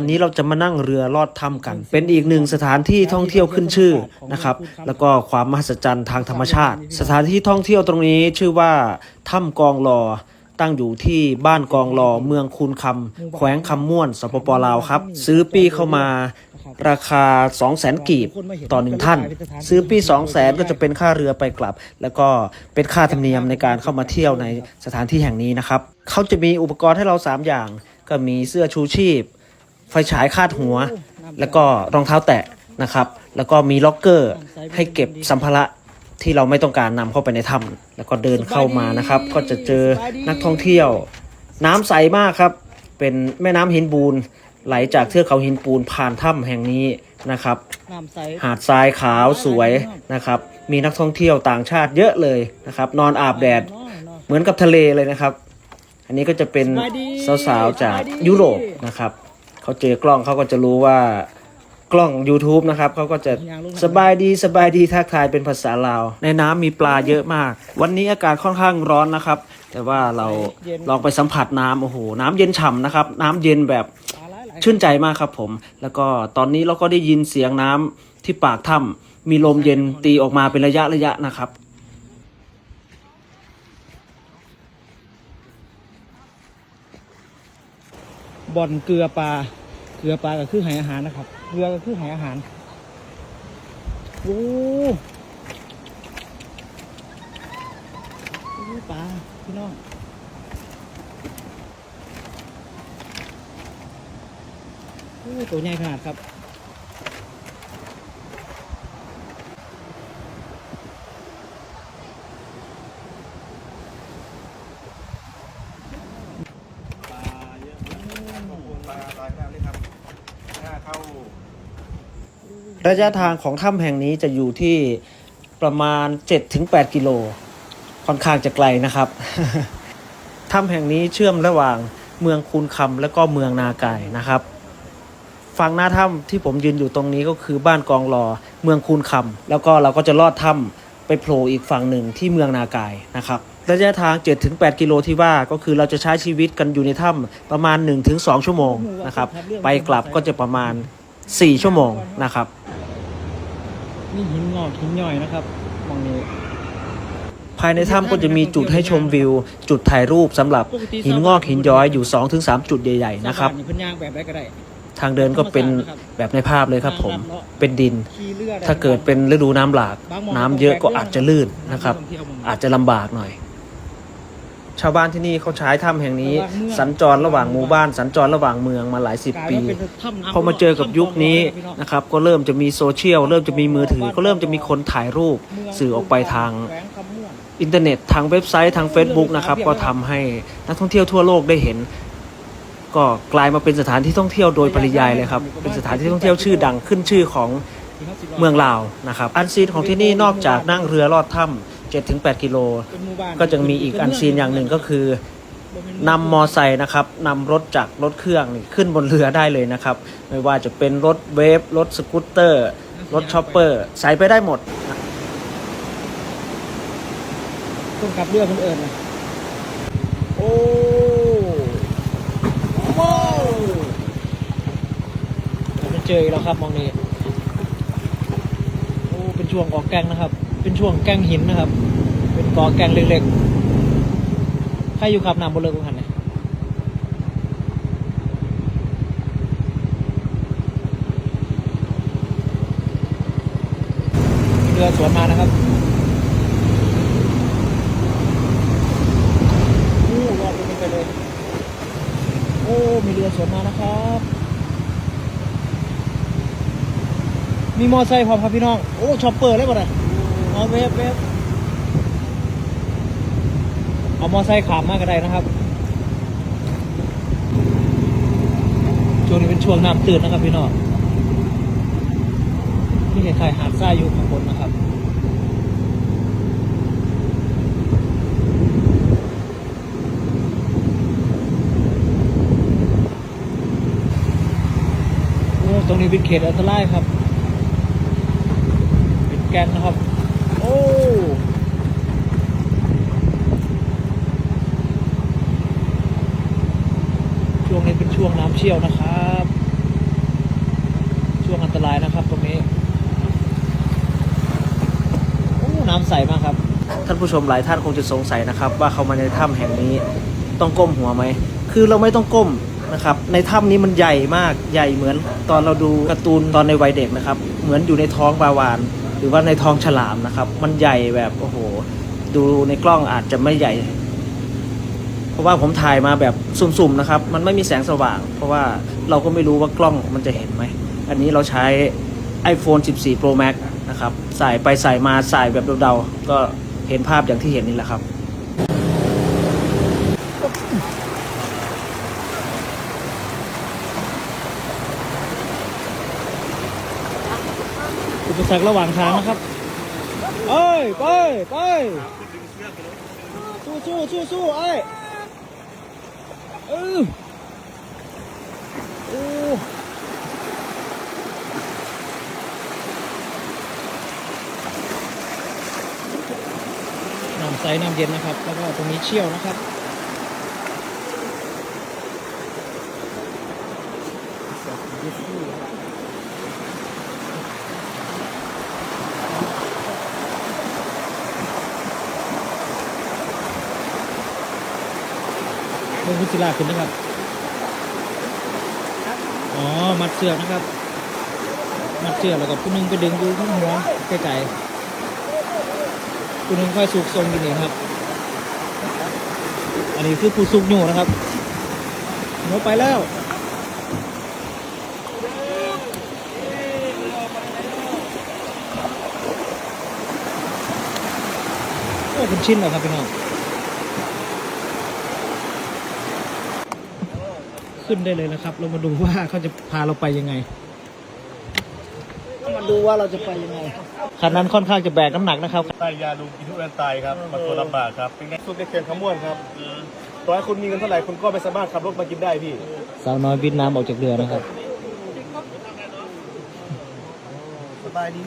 วันนี้เราจะมานั่งเรือลอดถ้ำกัน เป็นอีกหนึ่งสถานที่ท่องเที่ยวขึ้นชื่อนะครับ แล้วก็ความมหัศจรรย์ทางธรรมชาติ สถานที่ท่องเที่ยวตรงนี้ชื่อว่าถ้ำกองลอตั้งอยู่ที่บ้านกองลอเมืองคูนคำแขวงคำม่วนสปปลาวครับ ซื้อปีเข้ามาราคา 2 0 0 0 0 0กีบต่อหนึ่งท่าน ซื้อปี 2 0 0 0 0 0ก็จะเป็นค่าเรือไปกลับ แล้วก็เป็นค่าธรรมเนียมในการเข้ามาเที่ยวในสถานที่แห่งนี้นะครับเขาจะมีอุปกรณ์ให้เรา 3 อย่าง ก็มีเสื้อชูชีพ ไฟฉายคาดหัว แล้วก็รองเท้าแตะนะครับ แล้วก็มีล็อกเกอร์ให้เก็บสัมภาระที่เราไม่ต้องการนำเข้าไปในถ้ำแล้วก็เดินเข้ามานะครับ ก็จะเจอนักท่องเที่ยว น้ำใสมากครับ เป็นแม่น้ำหินบูน ไหลจากเทือกเขาหินปูนผ่านถ้ำแห่งนี้นะครับ หาดทรายขาวสวยนะครับ มีนักท่องเที่ยวต่างชาติเยอะเลยนะครับ นอนอาบแดดเหมือนกับทะเลเลยนะครับ อันนี้ก็จะเป็นสาวๆจากยุโรปนะครับ เขาเจอกล้องเขาก็จะรู้ว่ากล้อง YouTube นะครับเขาก็จะสบายดีสบายดีทักทายเป็นภาษาลาว ในน้ำมีปลาเยอะมาก วันนี้อากาศค่อนข้างร้อนนะครับ แต่ว่าเราลองไปสัมผัสน้ำโอ้โหน้ำเย็นฉ่ำนะครับ น้ำเย็นแบบชื่นใจมากครับผม แล้วก็ตอนนี้เราก็ได้ยินเสียงน้ำที่ปากถ้ำมีลมเย็นตีออกมาเป็นระยะระยะนะครับ บ่อนเกลือปลา เกลือปลาก็คือหายอาหารนะครับ เกลือก็คือหายอาหาร โอ้โอ้ปลาพี่น้องโอ้ตัวใหญ่ขนาดครับ ปลาเยอะมากขอบคุณปลาปลาแก้วเลยครับถ้าเข้า ระยะทางของถ้ำแห่งนี้จะอยู่ที่ประมาณ 7-8 กิโล ค่อนข้างจะไกลนะครับถ้ำแห่งนี้เชื่อมระหว่างเมืองคูนคำและก็เมืองนาไก่นะครับฝั่งหน้าถ้ำที่ผมยืนอยู่ตรงนี้ก็คือบ้านกองรอเมืองคูนคำแล้วก็เราก็จะลอดถ้ำไปโผล่อีกฝั่งหนึ่งที่เมืองนาไก่นะครับระยะทาง 7-8 กิโลที่ว่าก็คือเราจะใช้ชีวิตกันอยู่ในถ้ำประมาณ 1-2 ชั่วโมงนะครับ ไปกลับก็จะประมาณ 4 ชั่วโมงนะครับ นี่หินงอกหินย่อยนะครับมองนี้ภายในถ้ำก็จะมีจุดให้ชมวิว จุดถ่ายรูปสำหรับหินงอกหินย้อยอยู่ 2-3 จุดใหญ่ๆนะครับสานี่เพิ่นย่างแบบไรก็ได้ทางเดินก็เป็นแบบในภาพเลยครับผม เป็นดินขี่เรือได้ถ้าเกิดเป็นฤดูน้ำหลาก น้ำเยอะก็อาจจะลื่นนะครับ อาจจะลำบากหน่อย ชาวบ้านที่นี่เขาใช้ถ้ำแห่งนี้ สัญจรระหว่างหมู่บ้านสัญจรระหว่างเมืองมาหลายสิบปีพอมาเจอกับยุคนี้นะครับก็เริ่มจะมีโซเชียลเริ่มจะมีมือถือ ก็เริ่มจะมีคนถ่ายรูปสื่อออกไปทางแขวคำม่วนอินเทอร์เน็ตทางเว็บไซต์ทาง Facebook นะครับก็ทำให้นักท่องเที่ยวทั่วโลกได้เห็น ก็กลายมาเป็นสถานที่ท่องเที่ยวโดยปริยายเลยครับเป็นสถานที่ท่องเที่ยวชื่อดังขึ้นชื่อของเมืองลาวนะครับ อันซีนของที่นี่นอกจากนั่งเรือลอดถ้ำ 7-8กิโล เป็นหมู่บ้านก็จะมีอีกอันซีนอย่างหนึ่งก็คือนำมอไซค์นะครับนำรถจากรรถเครื่องนี่ขึ้นบนเรือได้เลยนะครับ ไม่ว่าจะเป็นรถเวฟ รถสกูตเตอร์ รถช็อปเปอร์ใส่ไปได้หมดต้องกลับเรือคนเอิญนะโอ้โหเราจะเจออีกแล้วครับมองนี้โอ้เป็นช่วงออกแกงนะครับ เป็นช่วงแกงหินนะครับ เป็นเกาะแกงเล็กๆใครอยู่ขับน้ำบนเรือกูหันเนี่ยเรือสวนมานะครับโอ้รอดไปเลย โอ้ มีเรือสวนมานะครับมีมอไซค์พร้อมครับพี่น้อง โอ้ช็อปเปอร์ได้ป่ะเนี่ย เอาเวฟเวฟเอามอไซค์ขามมากก็ได้นะครับ ช่วงนี้เป็นช่วงน้ำตื่นนะครับพี่น้องที่เห็นถ่ายหาดทรายอยู่ข้างบนนะครับโอ้ตรงนี้เป็นเขตอันตรายครับ เป็นแกนนะครับ เชี่ยวนะครับ ช่วงอันตรายนะครับตรงนี้โอ้น้ำใสมากครับ ท่านผู้ชมหลายท่านคงจะสงสัยนะครับ ว่าเขามาในถ้ำแห่งนี้ต้องก้มหัวไหม คือเราไม่ต้องก้มนะครับ ในถ้ำนี้มันใหญ่มากใหญ่เหมือนตอนเราดูการ์ตูนตอนในวัยเด็กนะครับ เหมือนอยู่ในท้องบาวานหรือว่าในท้องฉลามนะครับ มันใหญ่แบบโอ้โห ดูในกล้องอาจจะไม่ใหญ่ ราะว่าผมถ่ายมาแบบสุ่มๆนะครับ มันไม่มีแสงสว่าง เพราะว่าเราก็ไม่รู้ว่ากล้องมันจะเห็นไหม อันนี้เราใช้ iPhone 14 Pro Max นะครับใส่ไปใส่มาใส่แบบเดาๆ ก็เห็นภาพอย่างที่เห็นนี่แหละครับ อุปสรรคระหว่างทางนะครับ เอ้ย ไป ไป สู้สู้สู้สู้ไอ้ย เออโอ้น้ำใสน้ำเย็นนะครับ แล้วก็ตรงนี้เชี่ยวนะครับ เรื่องพุทธิลาขึ้นนะครับ อ๋อ มัดเสือกนะครับ มัดเสือกแล้วก็ผู้หนึงไปดึงดูข้างหัวไกลๆผู้หนึงค่อยสุกทรงอยู่นี่ครับ อันนี้คือผู้สุกอยู่นะครับหัวไปแล้วโอ้เป็นชิ้นแล้วครับพี่น้อง ขึ้นได้เลยนะครับ เรามาดูว่าเขาจะพาเราไปยังไง มาดูว่าเราจะไปยังไงคันนั้นค่อนข้างจะแบกน้ำหนักนะครับ ใต้ยาดูกินทุเรียนตายครับมันตัวลำบากครับเป็นไงสุดในเขื่อนขมวนครับต่อให้คุณมีเงินเท่าไหร่คุณก็ไม่สามารถขับรถมากินได้พี่ สาวน้อยวินน้ำออกจากเรือนะครับ สบายดี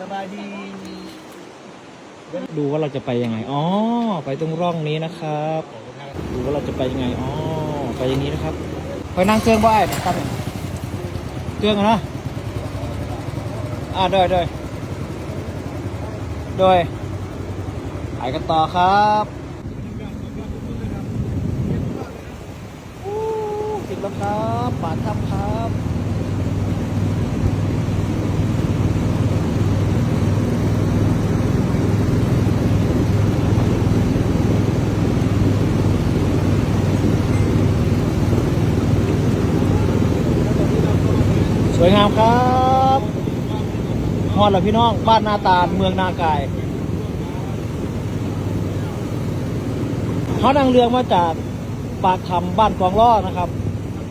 สบายดี ดูว่าเราจะไปยังไง อ๋อ ไปตรงร่องนี้นะครับ ดูว่าเราจะไปยังไง อ๋อ ไปอย่างนี้นะครับไปนั่งเครื่องบ่ายนะครับเครื่องนะอ่าโดยโดยโดยไปกันต่อครับอู้ถึงแล้วครับป่าทับครับ สวยงามครับฮอดแล้วพี่น้อง บ้านนาตาลเมืองนากายเขานั่งเรือมาจากปากคำบ้านกองล่อนะครับ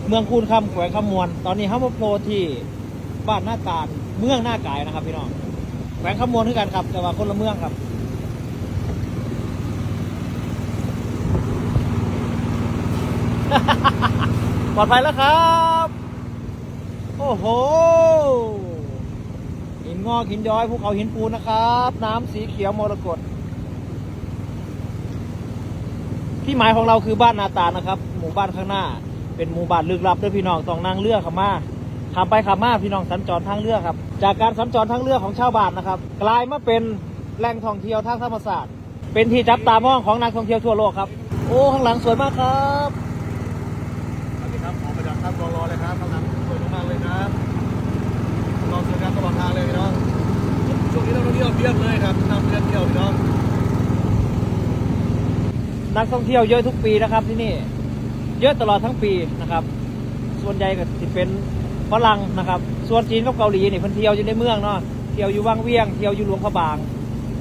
เมืองคูนคำแขวงคำมวลตอนนี้เขามาโผล่ที่บ้านนาตาลเมืองนากายนะครับ พี่น้องแขวงคำมวลคือกันครับ แต่ว่าคนละเมืองครับปลอดภัยแล้วครับ โอ้โหหินงอกหินย้อยภูเขาหินปูนนะครับ น้ำสีเขียวมรกตที่หมายของเราคือบ้านนาตานะครับ หมู่บ้านข้างหน้า เป็นหมู่บ้านลึกลับด้วยพี่น้องต้องนั่งเรือขับมาขับไปขับมาพี่น้องสัญจรทางเรือครับ จากการสัญจรทางเรือของชาวบ้านนะครับ กลายมาเป็นแหล่งท่องเที่ยวทางธรรมศาสตร์เป็นที่จับตามองของนักท่องเที่ยวทั่วโลกครับ โอ้ข้างหลังสวยมากครับสวัสดีครับออกมาจากท่ามกองรอเลยครับข้างหลังสวยมากๆเลยครับ รอเจอกันตลอดทางเลยพี่น้องช่วงนี้นักท่องเที่ยวเพียบเลยครับนำเที่ยวเที่ยวพี่น้องนักท่องเที่ยวเยอะทุกปีนะครับที่นี่ เยอะตลอดทั้งปีนะครับ ส่วนใหญ่ก็จะเป็นฝรั่งนะครับ ส่วนจีนกับเกาหลีนี่เพิ่นเที่ยวอยู่ในเมืองเนาะเที่ยวอยู่วังเวียงเที่ยวอยู่หลวงพระบาง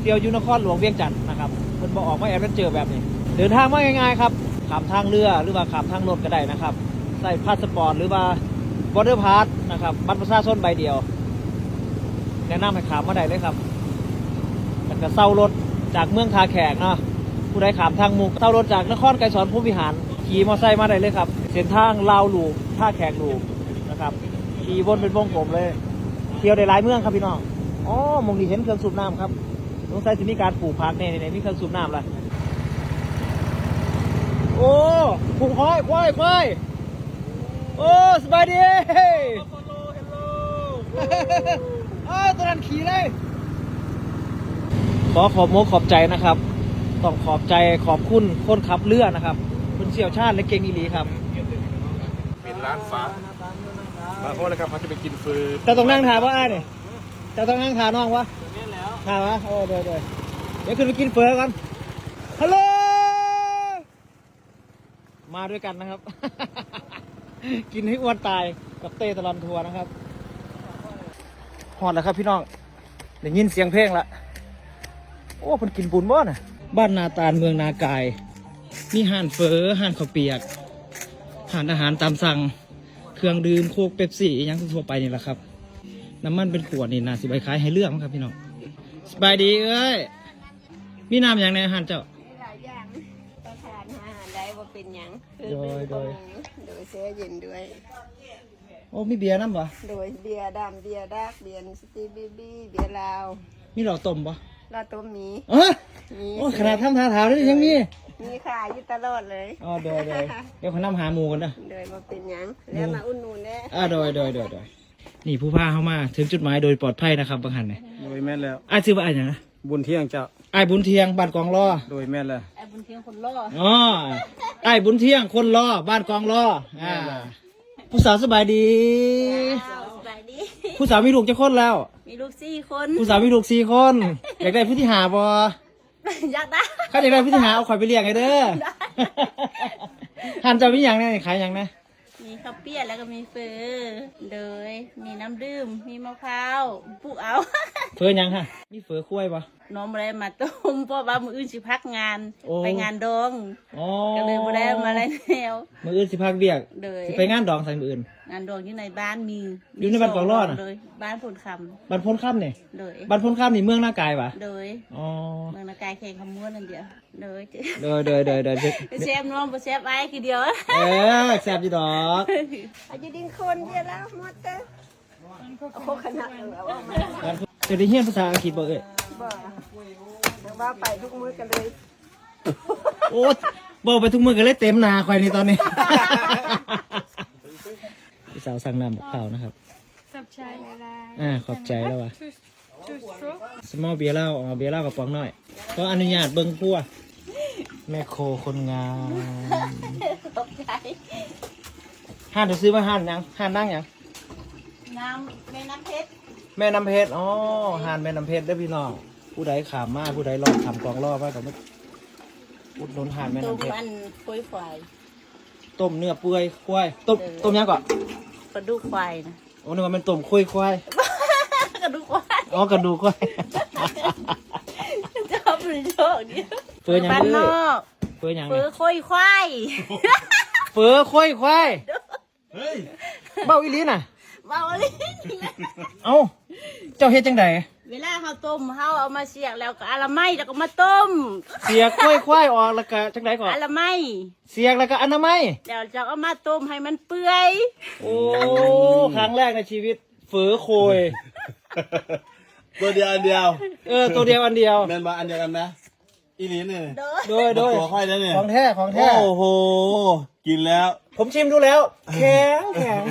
เที่ยวอยู่นครหลวงเวียงจันทน์นะครับเพิ่นบอกออกมาแอดเวนเจอร์แบบนี้ เดินทางมาง่ายๆครับขามทางเรือหรือว่าขามทางรถก็ได้นะครับ ใส่พาสปอร์ตหรือว่าบอร์เดอร์พาสนะครับบัตรประชาชนใบเดียว แนะนำให้ขามมาได้เลยครับแล้วก็เศร้ารถจากเมืองทาแขกเนาะผู้ใดขามทางมุกเศร้ารถจากนครไกรสอนผู้วิหาร ขี่มอเตอร์ไซค์มาได้เลยครับ เส้นทางลาวลูกท่าแขกลูกนะครับขี่วนเป็นวงกลมเลย เที่ยวได้หลายเมืองครับพี่น้องอ๋อมองดีเห็นเครื่องสูบน้ำครับสงสัยจะมีการปลูกพักเนี่ยในมีเครื่องสูบน้ำละโอ้ปลูกห้อยควายควายโอ้สบายดี อ้าวตัวนั้นขี่เลยขอขอบโมกขอบใจนะครับ ต้องขอบใจขอบคุณคนขับเรือนะครับ คุณเสี่ยวชาติและเก่งอีหลีครับ เป็นร้านฟ้ามาเพราะอะไรครับเขาจะไปกินฟืนจะต้องนั่งทาว่าอ้ายเนี่ยจะต้องนั่งทาน้องวะทาวะโอ้เดี๋ยวเดี๋ยวเดี๋ยวขึ้นไปกินเฟอกันฮัลโหลมาด้วยกันนะครับ กินให้อ้วนตายกับเต้ตลอนทัวร์นะครับฮ อดแล้วครับพี่น้องได้ยินเสียงเพลงละโอ้เพิ่นกินปูนบ่น่ะบ้านนาตาลเมืองนากายมีห่านเฟอห่านข้าวเปียกห่านอาหารตามสั่ง เครื่องดื่มโคกเป๊ปซี่อหยังทั่วไปนี่แหละครับ น้ำมันเป็นขวดนี่นะสิใบขายให้เลือกมั้งครับพี่น้องสบายดีเอ้ยมีน้ำอย่างในอาหารเจ้าหลายอย่างประทานอาหารได้ว่าเป็นหยังคือโดยโดยโดยเสื้อเย็นด้วย โอ้มีเบียร์น้ำปะโดยเบียร์ดำเบียร์ดักเบียร์สตีบีบีเบียร์ลาวมีเหล่าต้มปะลาต้มหมีเอ้ยมีโอ้ขนาดทำทาถาวนี่ยังมี มีขายอยู่ตลอดเลยอ๋อโดยโดยเดี๋ยวเขานำหาหมูกันนะโดยว่าเป็นหยังแล้วมาอุ่นนูนแน่อ่าโดยโดยโดยโดยนี่ผู้พาเข้ามาถึงจุดหมายโดยปลอดภัยนะครับบางหันเนี่ยโดยแม่นแล้วอ้ายชื่อว่าอ้ายหยังนะบุญเที่ยงเจ้าอ้ายบุญเทียงบ้านกองล้อโดยแม่นแล้วไอ้บุญเทียงคนล่ออ๋ออ้ายบุญเทียงคนล้อบ้านกองล้ออ่า ผู้สาวสบายดี สบายดี ผู้สาวมีลูกจะคนแล้ว มีลูกสี่คน ผู้สาวมีลูกสี่คน อยากได้ผู้ที่หาบ่อยากได้ข้าอยากได้ผู้ที่หาเอาข่อยไปเลี้ยงไงเด้อหันเจะมีอย่างแน่ขายอย่างแน่มี ข้าวเปียกแล้วก็มีเฟอโดยมีน้ำดื่ม มีมะพร้าวปลูกเอา เฟอหยังฮะมีเฟอคุ้ยปะน้องบ่ได้มาต้มเพราะว่ามืออื่นสิพักงาน โอ้ ไปงานดอง อ๋อก็เลยบ่ได้มาอะไรแนวมืออื่นสิพักเบียกเลยสิไปงานดองใส่มืออื่นงานดองอยู่ในบ้านมีอยู่ในบ้านกองรอดอะเลยบ้านผลคบันพ้นค่ำเนี่ยำเลยบันพ้นค่ำนี่เมืองหน้ากายปะโดยอ๋อเมืองนากายแข่งคำม้วนนั่นเดียวโดยเดยเดยเดยเดยไปแซมน้องไปแซมไอ้คือเดียวเออแซ่บจีดอกอายุดินคนเดียวแล้วหมดเด้อโอ้ขนาดนั้นแล้วว่ามาจะได้เรียนภาษาอังกฤษบ่เอ้ยบ่เดี๋ยวว่าไปทุกมื้อกันเลยโอ้บอกไปทุกมือกันเลยเต็มหนาควายในตอนนี้ พี่สาวสั่งน้ำกับข้าวนะครับสับชายเวลาอ่าขอบใจแล้วว่ะสมอลเบียร์เหล้าเอาเบียร์เหล้ากระป๋องหน่อยก็อนุญาตเบิ้งพัวแม่โคคนงามตกใจห้านจะซื้อมาห้านยังห้านนั่งยังน้ำแม่น้ำเพชรแม่น้ำเพชรอ๋อห้านแม่น้ำเพชรได้อพี่น้องผู้ใดขามมาผู้ใดรอดทำกองรอบมากับมันอุดหนุนห้านแม่ต้มน้ำเพชร มันคุยควาย ต้มเนื้อเปื่อยควายต้มเออต้มยังก่อนกระดูกควายนะโอ้นึกว่ามันต้มคุยควายกระดูกควายอ๋อกระดูกควายชอบหรือโชคดีเฟือหยังบ้านนเอ้ยอกเฟือหยังเฟืเนี่อยคุยควายเฟือคุยควายเฮ้ยเบ้าอีหลีน่ะเบาเลยเอ้าเจ้าเฮ็ดจังได เวลาเขาต้มเขาเอามาเสียกแล้วก็อาละไมแล้วก็มาต้มเสียกล้วยควายออกแล้วก็จังไดก่อนอาละไมเสียกแล้วก็อนามัยเดี๋ยวจะเอามาต้มให้มันเปื่อยโอ้ครั้งแรกในชีวิตเฟือโคย ตัวเดียวอันเดียว เออ ตัวเดียวอันเดียวแม่นมาอันเดียวกันนะอีนี้เนี่ยเด้อโดยโดยตัวค่อยแล้วเนี่ยของแท้ของแท้โอ้โห กินแล้ว ผมชิมดูแล้ว แข็งแข็ง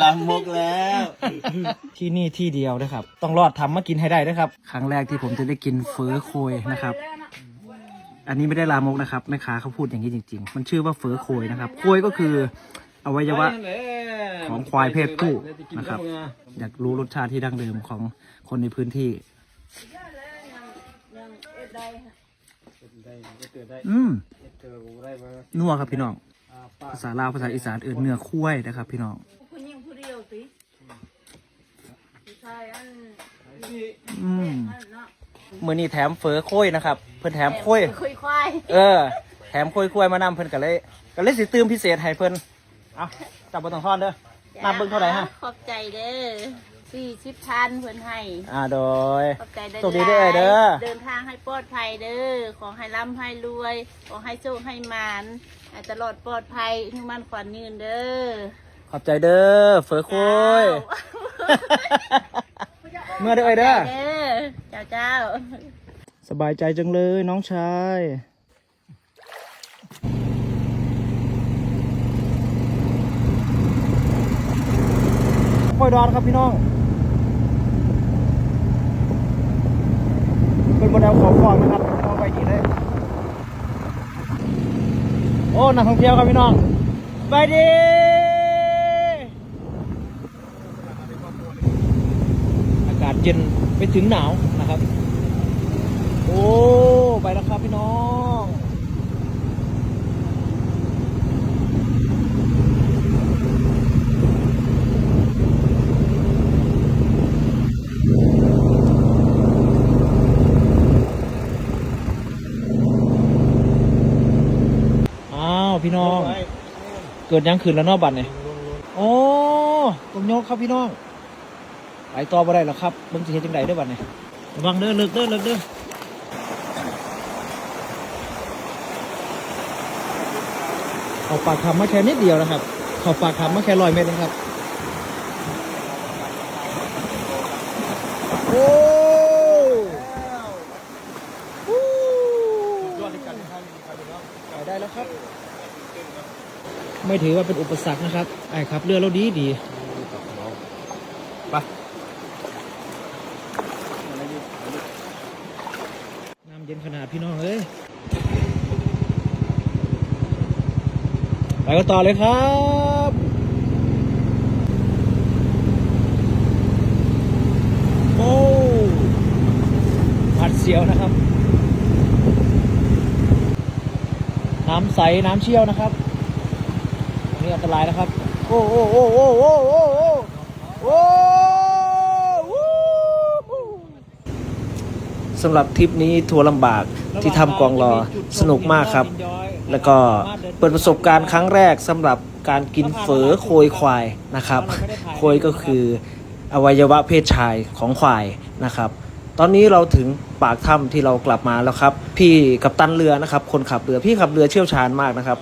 ลามกแล้ว ที่นี่ที่เดียวนะครับ ต้องรอดทำมากินให้ได้นะครับ ครั้งแรกที่ผมจะได้กินเฟอโคยนะครับ อันนี้ไม่ได้ลามกนะครับแม่ค้าเขาพูดอย่างนี้จริง ๆ มันชื่อว่าเฟอโคยนะครับโคยก็คืออวัยวะของควายเพศผู้นะครับ อยากรู้รสชาติที่ดั้งเดิมของคนในพื้นที่ อืมนัวครับพี่น้อง ภาษาลาวภาษาอีสานเอื่นเนื้อคุ้ยนะครับ พี่น้อง ดียวสิใช่อันอืมเนาะมือนี้แถมเฟอโค้ยนะครับ เพิ่นแถมโค้ยคุยควายเออ แถมโค้ยคุ้ยมานำเพิ่นก็เลยก็เลยสิตืมพิเศษให้เพิ่นเอาจับบนต้องทอนเด้อนับเบิ่งเท่าไหร่ฮะขอบใจเด้อสี่สิบพันเพื่อนให้ อ่าโดย ขอบใจเด้อโชคดีเด้อเด้อ เดินทางให้ปลอดภัยเด้อ ขอให้ร่ำให้รวย ขอให้โชคให้มานให้ตลอดปลอดภัยที่มันขวัญยืนเด้อข อบใจเด้อเฟอโค้ยเมื่อเด้อเอ้ยเด้อเด้อเจ้าเจ้า สบายใจจังเลยน้องชายค่อยดอนครับพี่น้องบนเอาของกองนะครับเอาไปดีเลยโอ้นักท่องเที่ยวครับพี่น้องไปดีอากาศ เย็นไปถึงหนาวนะครับ โอ้ไปแล้วครับพี่น้องอ้าวพี่น้อง เกิดยังขึ้นแล้วเนอกบัตรเนี่ยโอ้ตรงโยกครับพี่น้อง ไปต่อบ่ได้หรอกครับเบิ่งสิเฮ็ดจังไดเด้อบัดเนี่ยระวังเด้อเลิกเด้อเลิกเด้อเขาปากทำมาแค่นิดเดียวนะครับเขาปากทำมาแค่รอยเมตรเองครับ โอ้อดในการทำการเนาะไปได้แล้วครับ ไม่ถือว่าเป็นอุปสรรคนะครับไอ้ครับ เรือเราดีดี ไป น้ำเย็น ขนาดพี่น้องเอ้ยไปกันต่อเลยครับโอ้ผัดเสียวนะครับ น้ำใสน้ำเชี่ยวนะครับนนี้อันตรายนะครับ โอ้โอ้โอ้โอ้โอ้โอ้โอ้โอ้วู้ฮู้ สำหรับทริปนี้ทัวร์ลำบากที่ทำกองรอสนุกมากครับ แล้วก็เปิดประสบการณ์ครั้งแรกสำหรับการกินเฝอโคยควายนะครับ โคยก็คืออวัยวะเพศชายของควายนะครับ ตอนนี้เราถึงปากถ้ำที่เรากลับมาแล้วครับ พี่กัปตันเรือนะครับ คนขับเรือพี่ขับเรือเชี่ยวชาญมากนะครับ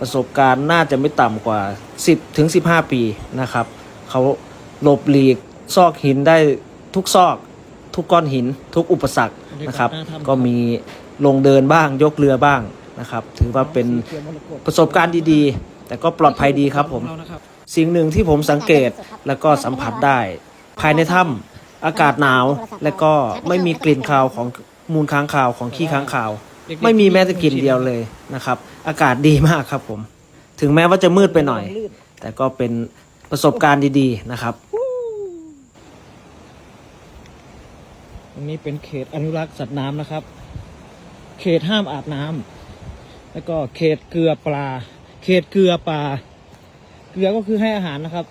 ประสบการณ์น่าจะไม่ต่ำกว่า 10ถึง15 ปีนะครับเขาหลบหลีกซอกหินได้ทุกซอก ทุกก้อนหินทุกอุปสรรคนะครับ ก็มีลงเดินบ้างยกเรือบ้างนะครับ ถือว่าเป็นประสบการณ์ดีๆ แต่ก็ปลอดภัยดีครับผมสิ่งหนึ่งที่ผมสังเกตแล้วก็สัมผัสได้ ภายในถ้ำอากาศหนาว และก็ไม่มีกลิ่นคาวของมูลค้างคาวของขี้ค้างคาว ไม่มีแม้แต่กลิ่นเดียวเลยนะครับ อากาศดีมากครับผม ถึงแม้ว่าจะมืดไปหน่อย แต่ก็เป็นประสบการณ์ดีๆนะครับ รงนี้เป็นเขตอนุรักษ์สัตว์น้ำนะครับ เขตห้ามอาบน้ำแล้วก็เขตเกลือปลา เขตเกลือปลา เกลือก็คือให้อาหารนะครับ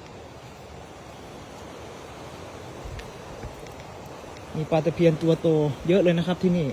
มีปลาตะเพียนตัวโตเยอะเลยนะครับที่นี่